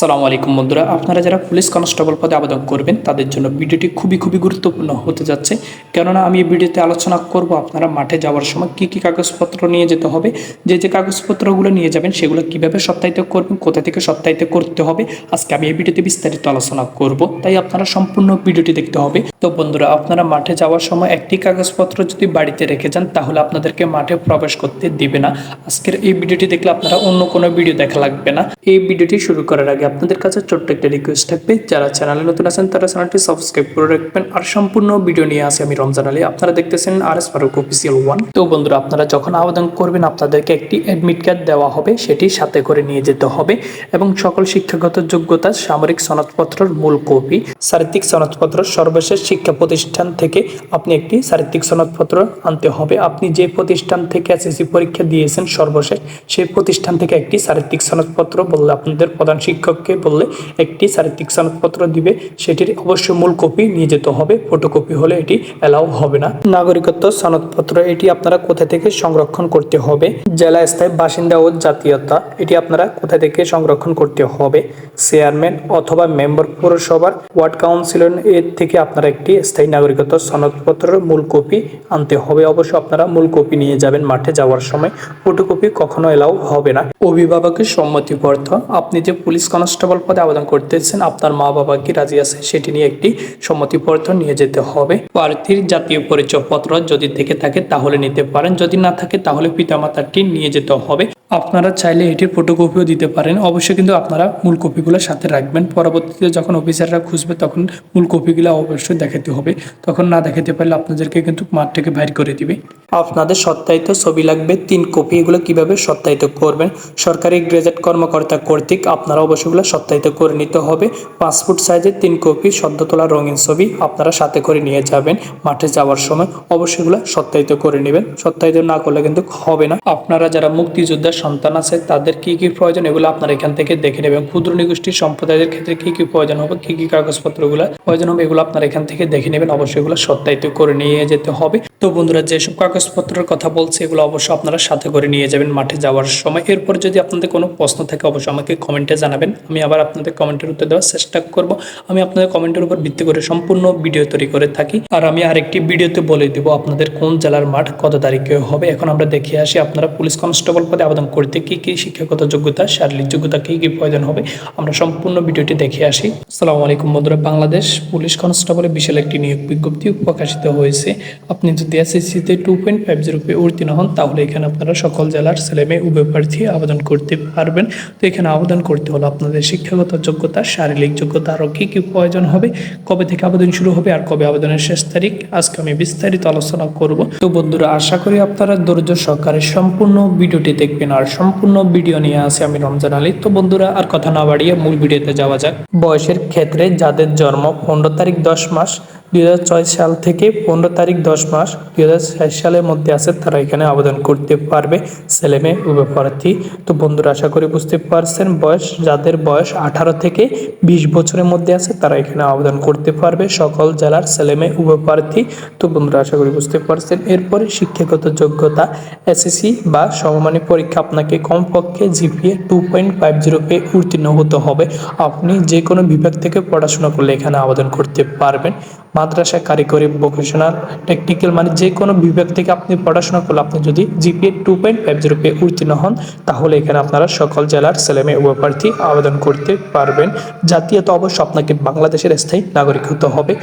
আসসালামু আলাইকুম বন্ধুরা, আপনারা যারা পুলিশ কনস্টেবল পদে আবেদন করবেন, তাদের জন্য ভিডিওটি খুবই খুবই গুরুত্বপূর্ণ হতে যাচ্ছে। কেননা, আমি এই ভিডিওতে আলোচনা করব আপনারা মাঠে যাওয়ার সময় কি কি কাগজপত্র নিয়ে যেতে হবে, যে যে কাগজপত্রগুলো নিয়ে যাবেন, সেগুলো কীভাবে সত্যায়িত করবেন, কোথা থেকে সত্যায়িত করতে হবে, আজকে আমি এই ভিডিওতে বিস্তারিত আলোচনা করব। তাই আপনারা সম্পূর্ণ ভিডিওটি দেখতে হবে। তো বন্ধুরা, আপনারা মাঠে যাওয়ার সময় একটি কাগজপত্র যদি বাড়িতে রেখে যান, তাহলে আপনাদেরকে মাঠে প্রবেশ করতে দিবে না। আজকের এই ভিডিওটি দেখলে আপনারা অন্য কোনো ভিডিও দেখা লাগবে না। এই ভিডিওটি শুরু করার আগে আপনাদের কাছে ছোট্ট একটা রিকোয়েস্ট থাকবে। যারা চ্যানেলে নতুন আছেন, তারা চ্যানেলটি সাবস্ক্রাইব করে রাখবেন। আর সম্পূর্ণ ভিডিও নিয়ে আসি আমি রমজান আলী। আপনারা দেখতেছেন R S Faruk official one তো বন্ধুরা, আপনারা যখন আবেদন করবেন, আপনাদেরকে একটি অ্যাডমিট কার্ড দেওয়া হবে। সেটি সাথে করে নিয়ে যেতে হবে। এবং সকল শিক্ষাগত যোগ্যতা, সামরিক সনদপত্রের মূল কপি সাহিত্যিক সনদপত্র সর্বশেষ শিক্ষা প্রতিষ্ঠান থেকে আপনি একটি সাহিত্যিক সনদপত্র আনতে হবে। আপনি যে প্রতিষ্ঠান থেকে এসএসসি পরীক্ষা দিয়েছেন সর্বশেষ, সেই প্রতিষ্ঠান থেকে একটি সাহিত্যিক সনদপত্র বললে, আপনাদের প্রধান শিক্ষককে বললে একটি সাহিত্যিক সনদপত্র দিবে। সেটির অবশ্যই মূল কপি নিয়ে যেতে হবে। ফটোকপি হলে এটি অ্যালাউ হবে না। নাগরিকত্ব সনদপত্র, এটি আপনারা কোথা থেকে সংরক্ষণ করতে হবে? জেলা স্থায়ী বাসিন্দা ও জাতীয়তা, এটি আপনারা কোথা থেকে সংরক্ষণ করতে হবে? চেয়ারম্যান অথবা মেম্বার পৌরসভার ওয়ার্ড কাউন্সিলর, এর থেকে আপনারা একটি স্থায়ী নাগরিকত্ব সনদপত্রের মূল কপি আনতে হবে। অবশ্য আপনারা মূল কপি নিয়ে যাবেন মাঠে যাওয়ার সময়। ফটোকপি কখনো এলাও হবে না। অভিভাবকের সম্মতিপত্র আপনি যে পুলিশ কনস্টেবল পদে আবেদন করতেছেন, আপনার মা বাবা কি রাজি আছে সেটি নিয়ে একটি সম্মতিপত্র নিয়ে যেতে হবে। প্রার্থীর জাতীয় পরিচয়পত্র যদি থেকে থাকে তাহলে নিতে পারেন। যদি না থাকে তাহলে পিতামাতারটি নিয়ে যেতে হবে। আপনারা চাইলে এটির ফটোকপিও দিতে পারেন। অবশ্যই কিন্তু আপনারা মূল কপিগুলো সাথে রাখবেন। পরবর্তীতে যখন অফিসাররা খুঁজবে, তখন মূল কপিগুলো অবশ্যই দেখাতে হবে। তখন না দেখাতে পারলে আপনাদেরকে কিন্তু মাঠ থেকে বাইর করে দিবে। আপনাদের সত্যায়িত ছবি লাগবে। তিন কপি এগুলো কীভাবে সত্যায়িত করবেন? সরকারি গ্রেজেট কর্মকর্তা কর্তৃক আপনারা অবশ্যইগুলো সত্যায়িত করে নিতে হবে। পাসপোর্ট সাইজের তিন কপি সদ্য তোলা রঙিন ছবি আপনারা সাথে করে নিয়ে যাবেন মাঠে যাওয়ার সময়। অবশ্যইগুলো সত্যায়িত করে নেবেন। সত্যায়িত না করলে কিন্তু হবে না। আপনারা যারা মুক্তিযোদ্ধার সন্তান আছে, তাদের কি কি প্রয়োজন এগুলো আপনারা এখান থেকে দেখে নেবেন। ক্ষুদ্র নিগোষ্ঠী সম্প্রদায়ের ক্ষেত্রে কি কি প্রয়োজন হবে, কি কি কাগজপত্রগুলো প্রয়োজন হবে, এগুলো আপনারা এখান থেকে দেখে নেবেন। অবশ্যই এগুলো সত্যায়িত করে নিয়ে যেতে হবে। তো বন্ধুরা যেসব কাগজপত্রের কথা বলছে, এগুলো অবশ্যই আপনারা সাথে করে নিয়ে যাবেন মাঠে যাওয়ার সময়। এরপর যদি আপনাদের কোনো প্রশ্ন থাকে, অবশ্যই আমাকে কমেন্টে জানাবেন। আমি আবার আপনাদের কমেন্টের উত্তর দেওয়ার চেষ্টা করব। আমি আপনাদের কমেন্টের উপর ভিত্তি করে সম্পূর্ণ ভিডিও তৈরি করে থাকি। আর আমি আরেকটি ভিডিওতে বলে দিব আপনাদের কোন জেলার মাঠ কত তারিখে হবে। এখন আমরা দেখে আসি আপনারা পুলিশ কনস্টেবল পদে আবেদন করতে কি কি শিক্ষাগত যোগ্যতা, শারীরিক যোগ্যতা, কি কি প্রয়োজন হবে, আমরা সম্পূর্ণ ভিডিওটি দেখে আসি। আসসালামু আলাইকুম বন্ধুরা, বাংলাদেশ পুলিশ কনস্টেবলের বিশাল একটি নিয়োগ বিজ্ঞপ্তি প্রকাশিত হয়েছে। আপনি যদি এসএসসিতে টু পয়েন্ট ফাইভ জিরো পে উত্তীর্ণ হন, তাহলে এখানে আপনারা সকল জেলার ছেলে মেয়ে, উভয় প্রার্থী আবেদন করতে পারবেন। তো এখানে আবেদন করতে হলে আপনাদের শিক্ষাগত যোগ্যতা, শারীরিক যোগ্যতা আরও কী কী প্রয়োজন হবে, কবে থেকে আবেদন শুরু হবে আর কবে আবেদনের শেষ তারিখ, আজকে আমি বিস্তারিত আলোচনা করব। তো বন্ধুরা, আশা করি আপনারা ধৈর্য সহকারে সম্পূর্ণ ভিডিওটি দেখবেন, আর সম্পূর্ণ ভিডিও নিয়ে আসে আমি রমজান আলী। তো বন্ধুরা, আর কথা না বাড়িয়ে মূল ভিডিওতে যাওয়া যাক। বয়সের ক্ষেত্রে যাদের জন্ম পনেরো তারিখ দশ মাস দুই হাজার ছয় সাল থেকে পনেরো তারিখ দশ মাস দু হাজার ছয় সালের মধ্যে আছে, তারা এখানে আবেদন করতে পারবে ছেলে মেয়ে উভয় প্রার্থী তো বন্ধুরা, আশা করি বুঝতে পারছেন, বয়স যাদের বয়স আঠারো থেকে বিশ বছরের মধ্যে আছে, তারা এখানে আবেদন করতে পারবে, সকল জেলার ছেলে মেয়ে উভয় প্রার্থী তো বন্ধুরা, আশা করি বুঝতে পারছেন, এরপরে শিক্ষাগত যোগ্যতা, এসএসসি বা সমমানী পরীক্ষা আপনাকে কমপক্ষে GPA two point five zero pay উত্তীর্ণ হতে হবে। আপনি যে কোনো বিভাগ থেকে পড়াশোনা করলে এখানে আবেদন করতে পারবেন। মাদ্রাসা কারিগরি ভোকেশনাল টেকনিক্যাল মানে যে কোনো বিভাগ থেকে আপনি পড়াশোনা করলে আপনি যদি GPA two point five zero pay উত্তীর্ণ হন, তাহলে এখানে আপনারা সকল জেলার ছেলেমেয়ে উভয় প্রার্থী আবেদন করতে পারবেন। জাতীয়ত অবশ্য আপনাকে বাংলাদেশের স্থায়ী নাগরিক হতে হবে।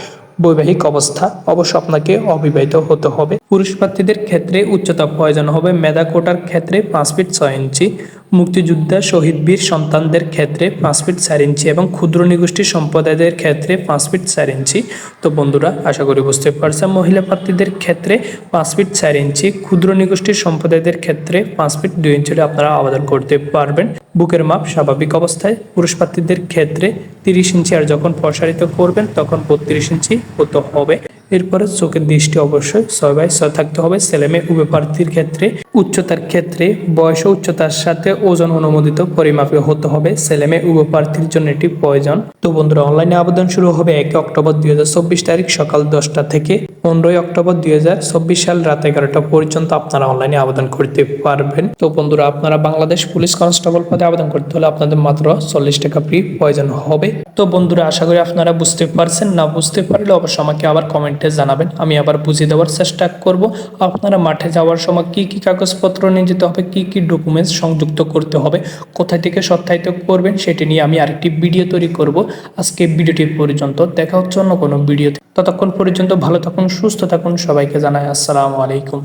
বৈবাহিক অবস্থা অবশ্য আপনাকে অবিবাহিত হতে হবে। পুরুষ প্রার্থীদের ক্ষেত্রে উচ্চতা প্রয়োজন হবে। মেধা কোটার ক্ষেত্রে পাঁচ ফিট ছয় ইঞ্চি। মুক্তিযোদ্ধা শহীদ বীর সন্তানদের ক্ষেত্রে পাঁচ ফিট চার ইঞ্চি এবং ক্ষুদ্র নিগোষ্ঠী সম্প্রদায়দের ক্ষেত্রে পাঁচ ফিট চার ইঞ্চি। তো বন্ধুরা, আশা করি বুঝতে পারছেন মহিলা প্রার্থীদের ক্ষেত্রে পাঁচ ফিট চার ইঞ্চি, ক্ষুদ্র নিগোষ্ঠীর সম্প্রদায়দের ক্ষেত্রে পাঁচ ফিট দুই ইঞ্চিতে আপনারা আবেদন করতে পারবেন। বুকের মাপ স্বাভাবিক অবস্থায়, পুরুষ প্রার্থীদের ক্ষেত্রে তিরিশ ইঞ্চি আর যখন প্রসারিত করবেন তখন বত্রিশ ইঞ্চি হতে হবে। এরপরে চোখের দৃষ্টি অবশ্যই ছয় বাই ছয় থাকতে হবে। ছেলে মেয়ে, উভয় প্রার্থীর ক্ষেত্রে উচ্চতার ক্ষেত্রে বয়স উচ্চতার সাথে ওজন অনুমোদিত পরিমাপে হতে হবে। ছেলে মেয়ে উভয় প্রার্থীর জন্য এটি প্রয়োজন। তো বন্ধুরা অনলাইনে আবেদন শুরু হবে এক অক্টোবর দুই হাজার চব্বিশ তারিখ সকাল দশটা থেকে পনেরোই অক্টোবর দুই হাজার চব্বিশ সাল রাত এগারোটা পর্যন্ত আপনারা অনলাইনে আবেদন করতে পারবেন। তো বন্ধুরা, আপনারা বাংলাদেশ পুলিশ কনস্টেবল পদে আবেদন করতে হলে আপনাদের মাত্র চল্লিশ টাকা ফি প্রয়োজন হবে। তো বন্ধুরা, আশা করি আপনারা বুঝতে পারছেন। না বুঝতে পারলে অবশ্যই আমাকে আবার কমেন্টে জানাবেন। আমি আবার বুঝিয়ে দেওয়ার চেষ্টা করব। আপনারা মাঠে যাওয়ার সময় কি কি কাগজপত্র নিয়ে যেতে হবে, কী কী ডকুমেন্টস সংযুক্ত করতে হবে, কোথায় থেকে সত্যায়িত করবেন সেটি নিয়ে আমি আরেকটি ভিডিও তৈরি করব। আজকে ভিডিওটি পর্যন্ত দেখা হচ্ছে অন্য কোনো ভিডিওতে ততক্ষণ পর্যন্ত ভালো থাকুন, সুস্থ থাকুন, সবাইকে জানাই আসসালামু আলাইকুম।